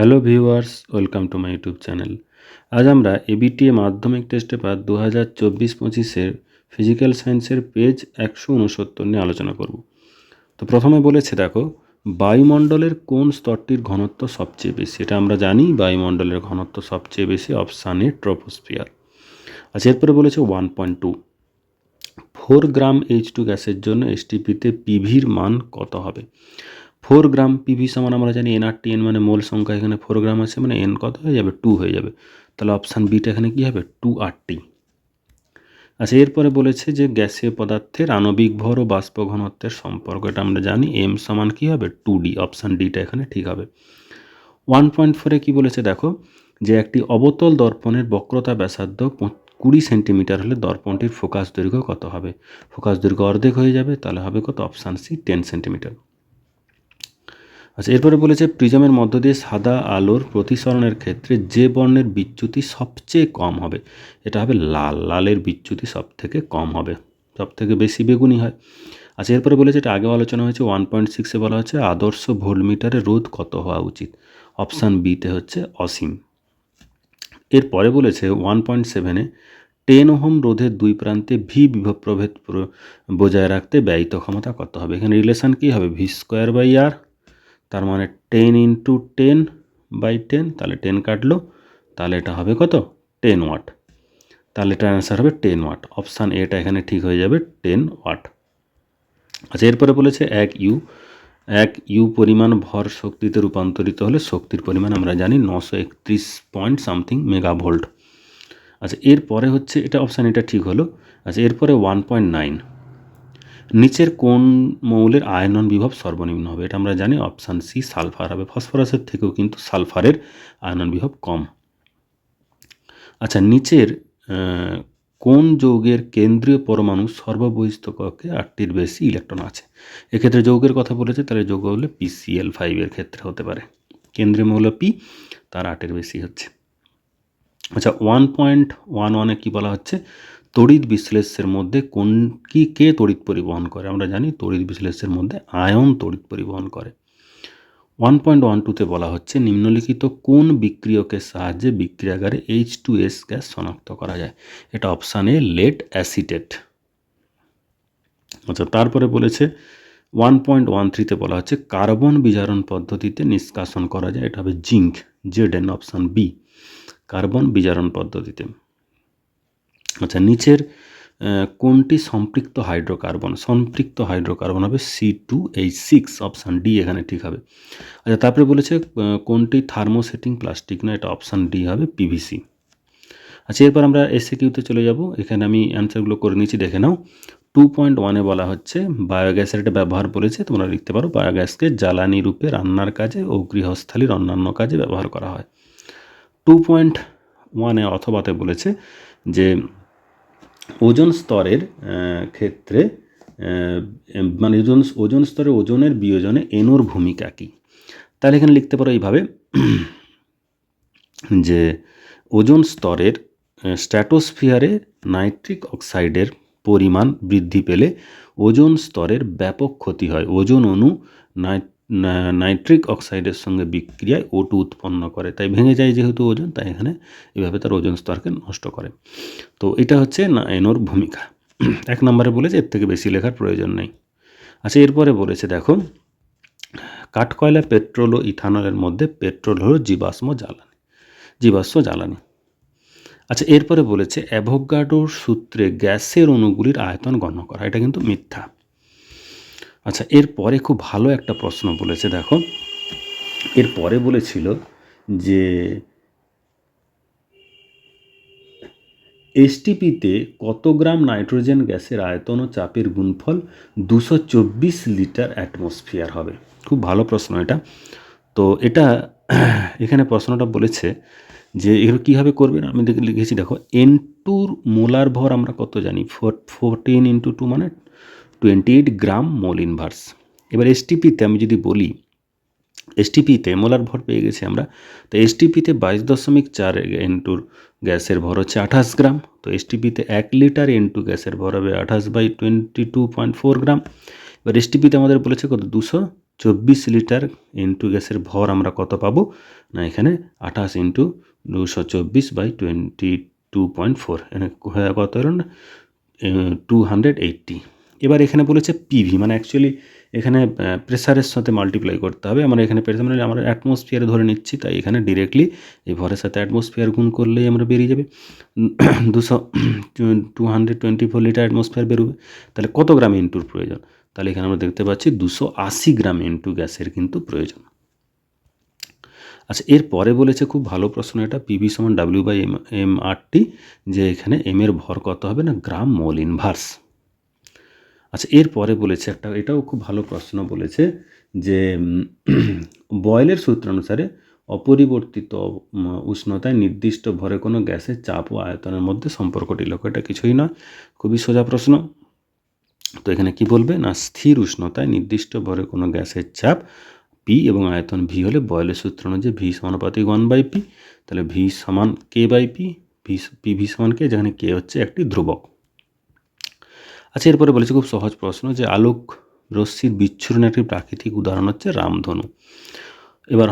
Hello viewers, welcome to my YouTube channel. আজ আমরা ABTA মাধ্যমিক টেস্ট পেপার দু হাজার চব্বিশ পঁচিশের ফিজিক্যাল সায়েন্সের পেজ একশো উনসত্তর নিয়ে আলোচনা করব। তো প্রথমে বলেছে, দেখো, বায়ুমণ্ডলের কোন স্তরটির ঘনত্ব সবচেয়ে বেশি? এটা আমরা জানি, বায়ুমণ্ডলের ঘনত্ব সবচেয়ে বেশি অপশান এ ট্রোপোস্ফিয়ার। আচ্ছা এরপরে বলেছে one point two. Four gram H two গ্যাসের জন্য এসটিপিতে পিভির মান কত হবে? ফোর গ্রাম পিভি সমান আমরা জানি এন আর টি এন মানে মোল সংখ্যা, এখানে ফোর গ্রাম আছে মানে এন কত হয়ে যাবে? টু হয়ে যাবে। তাহলে অপশান বিটা এখানে কী হবে? টু আর টি আচ্ছা এরপরে বলেছে যে গ্যাসীয় পদার্থের আণবিক ভর ও বাষ্প ঘনত্বের সম্পর্ক, এটা আমরা জানি এম সমান কী হবে? টু ডি অপশান ডিটা এখানে ঠিক হবে। ওয়ান পয়েন্ট ফোরে কী বলেছে? দেখো, যে একটি অবতল দর্পণের বক্রতা ব্যাসার্ধ কুড়ি সেন্টিমিটার হলে দর্পণটির ফোকাস দৈর্ঘ্য কত হবে? ফোকাস দৈর্ঘ্য অর্ধেক হয়ে যাবে, তাহলে হবে কত? Option C ten centimetre. আচ্ছা এরপরে বলেছে, প্রিজমের মধ্য দিয়ে সাদা আলোর প্রতিসরণের ক্ষেত্রে যে বর্ণের বিচ্যুতি সবচেয়ে কম হবে, এটা হবে লাল। লালের বিচ্যুতি সব থেকে কম হবে সব থেকে বেশি বেগুনি হয়। আচ্ছা এরপরে বলেছে, এটা আগেও আলোচনা হয়েছে ওয়ান পয়েন্ট সিক্সে বলা হচ্ছে আদর্শ ভোল্টমিটারে রোধ কত হওয়া উচিত? অপশান বিতে হচ্ছে অসীম। এরপরে বলেছে ওয়ান পয়েন্ট সেভেনে টেন ওহম রোধের দুই প্রান্তে ভি বিভব প্রভেদ প্র- বজায় রাখতে ব্যয়িত ক্ষমতা কত হবে? এখানে রিলেশান কী হবে? ভি স্কোয়ার বাই আর তার মানে ten into ten by ten তাহলে টেন কাটলো, তাহলে এটা হবে কত? টেন ওয়াট তাহলে এটার অ্যান্সার হবে টেন ওয়াট অপশান এটা এখানে ঠিক হয়ে যাবে টেন ওয়াট আচ্ছা এরপরে বলেছে এক ইউ এক ইউ পরিমাণ ভর শক্তিতে রূপান্তরিত হলে শক্তির পরিমাণ আমরা জানি নশো একত্রিশ পয়েন্ট সামথিং মেগা ভোল্ট আচ্ছা এরপরে হচ্ছে, এটা অপশান এটা ঠিক হলো। আচ্ছা এরপরে ওয়ান পয়েন্ট নাইন নিচের কোন মৌলের আয়নন বিভব সর্বনিম্ন হবে? এটা আমরা জানি অপশান সি, সালফার হবে। ফসফরাসের থেকেও কিন্তু সালফারের আয়নন বিভব কম। আচ্ছা নিচের কোন যৌগের কেন্দ্রীয় পরমাণু সর্ববহিস্থ কক্ষে আটটির বেশি ইলেকট্রন আছে? এক্ষেত্রে যৌগের কথা বলেছে, তাহলে যৌগ হলে পিসিএল ফাইভের ক্ষেত্রে হতে পারে। কেন্দ্রীয় মৌল পি তার আটের বেশি হচ্ছে। আচ্ছা ওয়ান পয়েন্ট ওয়ান ওয়ানে কী বলা হচ্ছে? তড়িৎ বিশ্লেষের মধ্যে কোন, কি, কে তড়িৎ পরিবহন করে? আমরা জানি তড়িৎ বিশ্লেষের মধ্যে আয়ন তড়িৎ পরিবহন করে। ওয়ান পয়েন্ট ওয়ান টুতে বলা হচ্ছে, নিম্নলিখিত কোন বিক্রিয়কের সাহায্যে বিক্রিয়াগারে এইচ টু এস গ্যাস শনাক্ত করা যায়? এটা অপশান এ লেড অ্যাসিটেট আচ্ছা তারপরে বলেছে, ওয়ান পয়েন্ট ওয়ান থ্রিতে বলা হচ্ছে, কার্বন বিজারণ পদ্ধতিতে নিষ্কাশন করা যায়। এটা হবে zinc, Z N option B, carbon বিজারণ পদ্ধতিতে। আচ্ছা নিচের কোনটি সম্পৃক্ত হাইড্রোকার্বন? সম্পৃক্ত হাইড্রোকার্বন হবে C two H six option D এখানে ঠিক হবে। আচ্ছা তারপরে বলেছে কোনটি থার্মোসেটিং প্লাস্টিক না, এটা অপশান ডি হবে পিভিসি আচ্ছা এরপর আমরা এসে কিউতে চলে যাব। এখানে আমি অ্যান্সারগুলো করে নিয়েছি, দেখে নাও। টু পয়েন্ট ওয়ানে বলা হচ্ছে বায়োগ্যাসের একটা ব্যবহার বলেছে, তোমরা লিখতে পারো বায়োগ্যাসকে জ্বালানি রূপে রান্নার কাজে ও গৃহস্থালির অন্যান্য কাজে ব্যবহার করা হয়। টু পয়েন্ট ওয়ানে অথবাতে বলেছে যে ওজন স্তরের ক্ষেত্রে মানে ওজন ওজন স্তরে ওজনের বিয়োজনে এনোর ভূমিকা কী? তাহলে এখানে লিখতে পারো এইভাবে, যে ওজন স্তরের স্ট্র্যাটোস্ফিয়ারে নাইট্রিক অক্সাইডের পরিমাণ বৃদ্ধি পেলে ওজন স্তরের ব্যাপক ক্ষতি হয়। ওজন অণু নাইট- নাইট্রিক অক্সাইডের সঙ্গে বিক্রিয়ায় ওটু উৎপন্ন করে। তাই ভেঙে যায় যেহেতু ওজন, তাই এখানে এভাবে তার ওজন স্তরকে নষ্ট করে। তো এটা হচ্ছে না, এনোর ভূমিকা। এক নম্বরে বলেছে, এর থেকে বেশি লেখার প্রয়োজন নেই। আচ্ছা এরপরে বলেছে, দেখো, কাঠকয়লা, পেট্রোল ও ইথানলের মধ্যে পেট্রোল হলো জীবাশ্ম জ্বালানি জীবাশ্ম জ্বালানি। আচ্ছা এরপরে বলেছে, অ্যাভোগাডোর সূত্রে গ্যাসের অণুগুলির আয়তন গণ্য করা। এটা কিন্তু মিথ্যা। আচ্ছা এরপরে খুব ভালো একটা প্রশ্ন বলেছে, দেখো। এরপরে বলেছিল যে এসটিপিতে কত গ্রাম নাইট্রোজেন গ্যাসের আয়তন ও চাপের গুণফল দুশো চব্বিশ লিটার অ্যাটমসফিয়ার হবে? খুব ভালো প্রশ্ন এটা। তো এটা এখানে প্রশ্নটা বলেছে যে এগুলো কীভাবে করবেন আমি লিখেছি, দেখো এন টুর মোলার ভর আমরা কত জানি? ফোর ফোরটিন ইন্টু টু মানে twenty eight gram mole inverse এবার এসটিপিতে আমি যদি বলি এসটিপিতে মোলার ভর পেয়ে গেছি আমরা, তো এসটিপিতে বাইশ দশমিক চার ইন্টুর গ্যাসের ভর হচ্ছে আঠাশ গ্রাম, তো এসটিপিতে এক লিটার ইন্টু গ্যাসের ভর হবে আঠাশ by twenty two point four gram. এবার এসটিপিতে আমাদের বলেছে কত? দুশো চব্বিশ লিটার ইন্টু গ্যাসের ভর আমরা কত পাবো? না, এখানে আঠাশ ইন্টু দুশো চব্বিশ by twenty two point four, এখানে কত হলো না টু হান্ড্রেড এইট্টি। এবার এখানে বলেছে পিভি মানে অ্যাকচুয়ালি এখানে প্রেসারের সাথে মাল্টিপ্লাই করতে হবে। আমরা এখানে প্রেসার মানে আমরা অ্যাটমসফিয়ার ধরে নিচ্ছি, তাই এখানে ডিরেক্টলি এই ভরের সাথে অ্যাটমসফিয়ার গুণ করলেই আমরা বেরিয়ে যাবে। দুশো two hundred twenty four litre atmosphere বেরোবে। তাহলে কত গ্রাম ইন্টুর প্রয়োজন? তাহলে এখানে আমরা দেখতে পাচ্ছি দুশো আশি গ্রাম ইন্টু গ্যাসের কিন্তু প্রয়োজন। আচ্ছা এরপরে বলেছে খুব ভালো প্রশ্ন এটা পিভি সমান W by M M RT যে এখানে এম এর ভর কত হবে না? গ্রাম মোল ইনভার্স আচ্ছা এরপরে বলেছে একটা, এটাও খুব ভালো প্রশ্ন বলেছে যে বয়েলের সূত্র অনুসারে অপরিবর্তিত উষ্ণতায় নির্দিষ্ট ভরে কোনো গ্যাসের চাপ ও আয়তনের মধ্যে সম্পর্কটি লক্ষ্য, এটা কিছুই নয়, খুবই সোজা প্রশ্ন। তো এখানে কি বলবে? না, স্থির উষ্ণতায় নির্দিষ্ট ভরে কোনো গ্যাসের চাপ পি এবং আয়তন ভি হলে বয়েলের সূত্র অনুযায়ী ভি সমানুপাতিক ওয়ান বাই পি তাহলে ভি সমান K by P V P V সমান কে যেখানে কে হচ্ছে একটি ধ্রুবক। আচ্ছা এরপরে বলেছে খুব সহজ প্রশ্ন যে আলোক রশ্মির বিচ্ছুরণের একটি প্রাকৃতিক উদাহরণ হচ্ছে রামধনু। এবার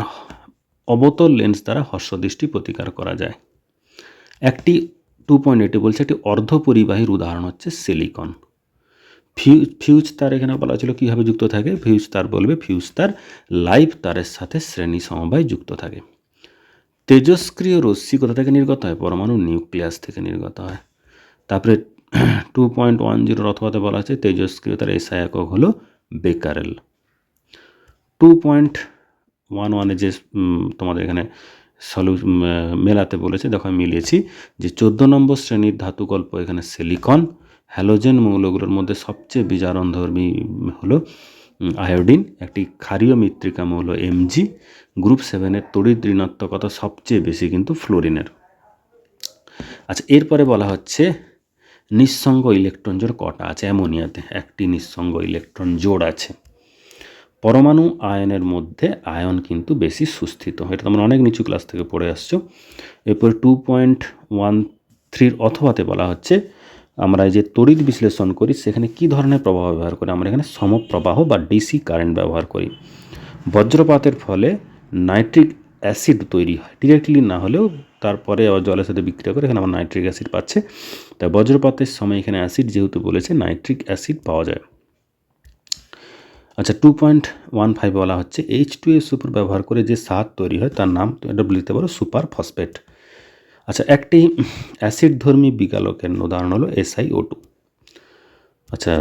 অবতল লেন্স দ্বারা হর্ষদৃষ্টি প্রতিকার করা যায়। একটি টু পয়েন্ট এইটে বলছে একটি অর্ধপরিবাহীর উদাহরণ হচ্ছে সিলিকন ফিউজ ফিউজ তার এখানে বলা ছিল কীভাবে যুক্ত থাকে? ফিউজ তার বলবে ফিউজ তার লাইভ তারের সাথে শ্রেণি সমবায় যুক্ত থাকে। তেজস্ক্রিয় রশ্মি কোথা থেকে নির্গত হয়? পরমাণু নিউক্লিয়াস থেকে নির্গত হয়। তারপরে টু পয়েন্ট ওয়ান জিরোর অথবাতে বলা আছে তেজস্ক্রিয়তার এসআই একক হলো বেকারেল। টু পয়েন্ট ওয়ান ওয়ানে যে তোমাদের এখানে সলু মেলাতে বলেছে, দেখো আমি মিলিয়েছি যে চোদ্দ নম্বর শ্রেণির ধাতুকল্প এখানে সিলিকন হ্যালোজেন মৌলগুলোর মধ্যে সবচেয়ে বিজারণধর্মী হলো আয়োডিন একটি ক্ষারীয় মৃত্তিকা মৌল এমজি গ্রুপ সেভেনের তড়িৎ ঋণাত্মকতা সবচেয়ে বেশি কিন্তু ফ্লোরিনের আচ্ছা এরপরে বলা হচ্ছে নিঃসঙ্গ ইলেকট্রন জোড় কটা আছে? অ্যামোনিয়াতে একটি নিঃসঙ্গ ইলেকট্রন জোড় আছে। পরমাণু আয়নের মধ্যে আয়ন কিন্তু বেশি সুস্থিত। এটা তোমরা অনেক নিচু ক্লাস থেকে পড়ে আসছো। এরপর টু পয়েন্ট ওয়ান থ্রির অথবাতে বলা হচ্ছে, আমরা যে তড়িৎ বিশ্লেষণ করি, সেখানে কি ধরনের প্রবাহ ব্যবহার করি? আমরা এখানে সমপ্রবাহ বা ডিসি কারেন্ট ব্যবহার করি। বজ্রপাতের ফলে নাইট্রিক অ্যাসিড তৈরি হয়। ডিরেক্টলি না হলেও তারপরে আবার জলের সাথে বিক্রিয়া করে এখানে আমার নাইট্রিক অ্যাসিড পাচ্ছে। তাই বজ্রপাতের সময় এখানে অ্যাসিড যেহেতু বলেছে, নাইট্রিক অ্যাসিড পাওয়া যায়। আচ্ছা টু পয়েন্ট ওয়ান ফাইভ বলা হচ্ছে এইচ টু এস উপর ব্যবহার করে যে সার তৈরি হয়, তার নাম এটা বলতে পারো সুপার ফসফেট। আচ্ছা একটি অ্যাসিড ধর্মী বিকালকের উদাহরণ হলো এসআইও টু আচ্ছা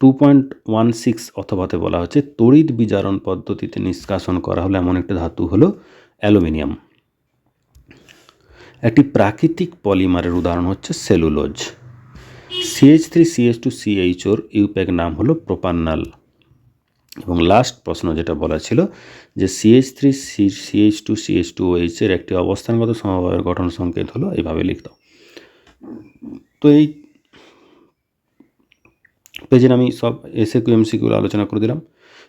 টু পয়েন্ট ওয়ান সিক্স অথবাতে বলা হচ্ছে, তড়িৎ বিজারণ পদ্ধতিতে নিষ্কাশন করা হলো এমন একটা ধাতু হলো অ্যালুমিনিয়াম। একটি প্রাকৃতিক পলিমারের উদাহরণ হচ্ছে cellulose. CH three CH two সিএইচওর IUPAC নাম হলো প্রোপান্নাল। এবং লাস্ট প্রশ্ন যেটা বলা ছিল যে CH three C CH two CH two এইচের একটি অবস্থানগত সমবায়ের গঠন সংকেত হলো এইভাবে লিখত। তো এই পেজের আমি সব এসে কিউ আলোচনা করে দিলাম।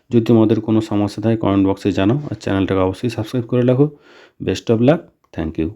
যদি তোমাদের কোনো সমস্যা থাকে কমেন্ট বক্সে জানাও। আর চ্যানেলটাকে অবশ্যই সাবস্ক্রাইব করে রাখো। Best of luck thank you